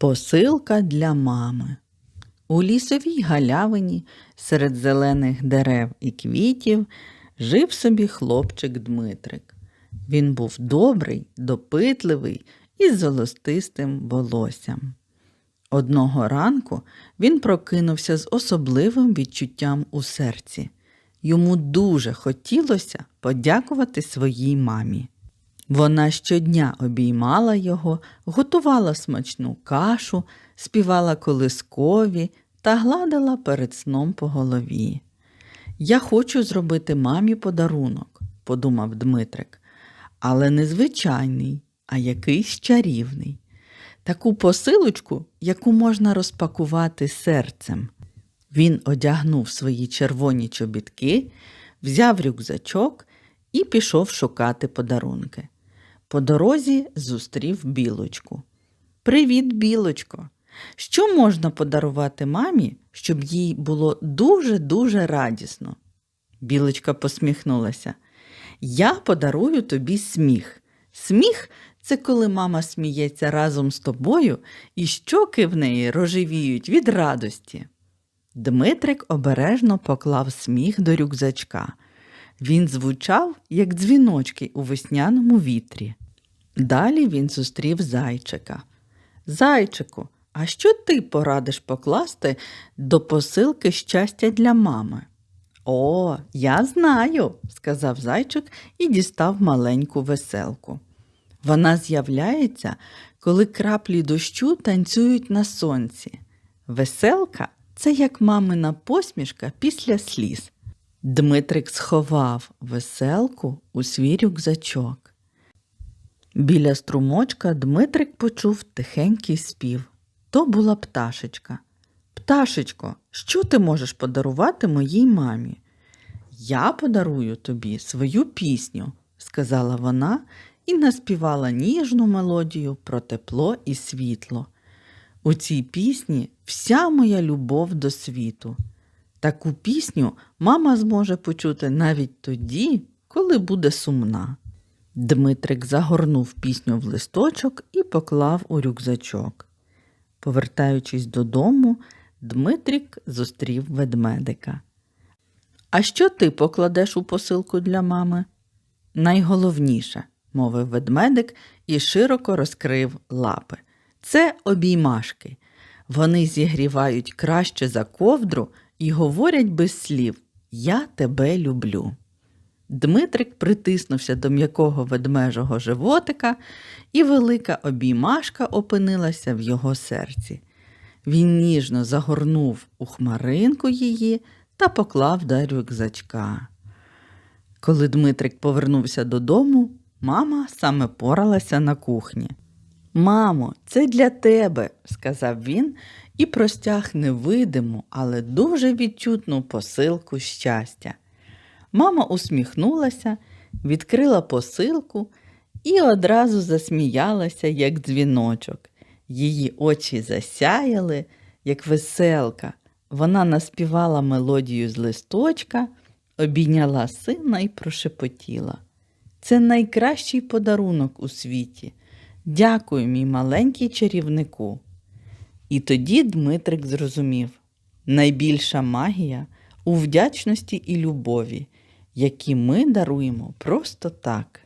Посилка для мами. У лісовій галявині серед зелених дерев і квітів жив собі хлопчик Дмитрик. Він був добрий, допитливий і з золотистим волоссям. Одного ранку він прокинувся з особливим відчуттям у серці. Йому дуже хотілося подякувати своїй мамі. Вона щодня обіймала його, готувала смачну кашу, співала колискові та гладила перед сном по голові. Я хочу зробити мамі подарунок, подумав Дмитрик, але не звичайний, а якийсь чарівний. Таку посилочку, яку можна розпакувати серцем. Він одягнув свої червоні чобітки, взяв рюкзачок і пішов шукати подарунки. По дорозі зустрів білочку. Привіт, білочко! Що можна подарувати мамі, щоб їй було дуже-дуже радісно? Білочка посміхнулася. Я подарую тобі сміх. Сміх це коли мама сміється разом з тобою, і щоки в неї рожевіють від радості. Дмитрик обережно поклав сміх до рюкзачка. Він звучав, як дзвіночки у весняному вітрі. Далі він зустрів зайчика. Зайчику, а що ти порадиш покласти до посилки щастя для мами? О, я знаю, сказав зайчик і дістав маленьку веселку. Вона з'являється, коли краплі дощу танцюють на сонці. Веселка це як мамина посмішка після сліз. Дмитрик сховав веселку у свій рюкзачок. Біля струмочка Дмитрик почув тихенький спів. То була пташечка. Пташечко, що ти можеш подарувати моїй мамі? Я подарую тобі свою пісню, сказала вона і наспівала ніжну мелодію про тепло і світло. У цій пісні вся моя любов до світу. Таку пісню мама зможе почути навіть тоді, коли буде сумна. Дмитрик загорнув пісню в листочок і поклав у рюкзачок. Повертаючись додому, Дмитрик зустрів ведмедика. А що ти покладеш у посилку для мами? Найголовніше, мовив ведмедик і широко розкрив лапи. Це обіймашки. Вони зігрівають краще за ковдру і говорять без слів Я тебе люблю. Дмитрик притиснувся до м'якого ведмежого животика, і велика обіймашка опинилася в його серці. Він ніжно загорнув у хмаринку її та поклав до рюкзачка. Коли Дмитрик повернувся додому, мама саме поралася на кухні. Мамо, це для тебе, сказав він і простяг невидиму, але дуже відчутну посилку щастя. Мама усміхнулася, відкрила посилку і одразу засміялася, як дзвіночок. Її очі засяяли, як веселка. Вона наспівала мелодію з листочка, обійняла сина і прошепотіла. Це найкращий подарунок у світі. Дякую, мій маленький чарівнику. І тоді Дмитрик зрозумів найбільша магія у вдячності і любові, які ми даруємо просто так.